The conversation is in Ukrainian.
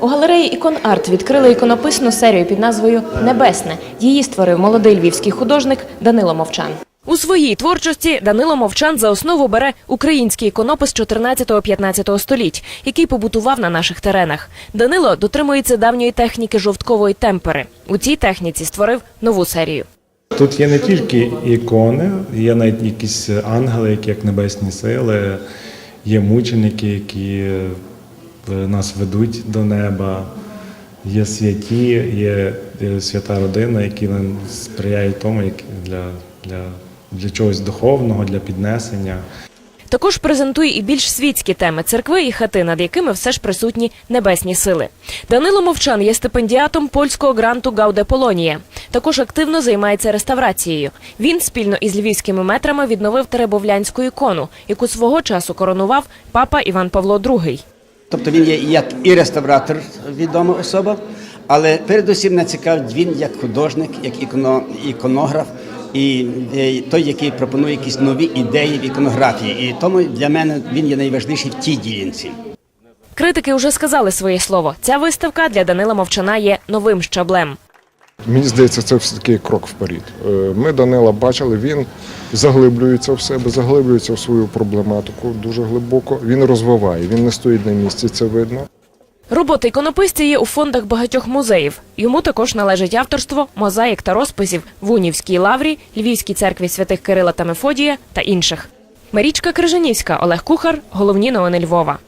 У галереї Ікон Арт відкрили іконописну серію під назвою Небесне. Її створив молодий львівський художник Данило Мовчан. У своїй творчості Данило Мовчан за основу бере український іконопис 14-15 століть, який побутував на наших теренах. Данило дотримується давньої техніки жовткової темпери. У цій техніці створив нову серію. Тут є не тільки ікони, є навіть якісь ангели, які як небесні сили, є мученики, які нас ведуть до неба, є святі, є е, свята родина, які нам сприяють тому, для, для, для чогось духовного, для піднесення. Також презентує і більш світські теми церкви і хати, над якими все ж присутні небесні сили. Данило Мовчан є стипендіатом польського гранту Гауде Полонія. Також активно займається реставрацією. Він спільно із львівськими метрами відновив Теребовлянську ікону, яку свого часу коронував папа Іван Павло II. Тобто він є як і реставратор, відома особа, але передусім не цікавить він як художник, як іконо, іконограф і е, той, який пропонує якісь нові ідеї в іконографії. І тому для мене він є найважливіший в тій ділянці. Критики вже сказали своє слово. Ця виставка для Данила Мовчана є новим щаблем. Мені здається, це все таки крок вперед. Е, Ми Данила бачили, він заглиблюється в себе, заглиблюється в свою проблематику дуже глибоко. Він розвиває, він не стоїть на місці, це видно. Роботи іконописця є у фондах багатьох музеїв. Йому також належить авторство мозаїк та розписів в Унівській лаврі, Львівській церкві святих Кирила та Мефодія та інших. Марічка Крижанівська, Олег Кухар. Головні новини Львова.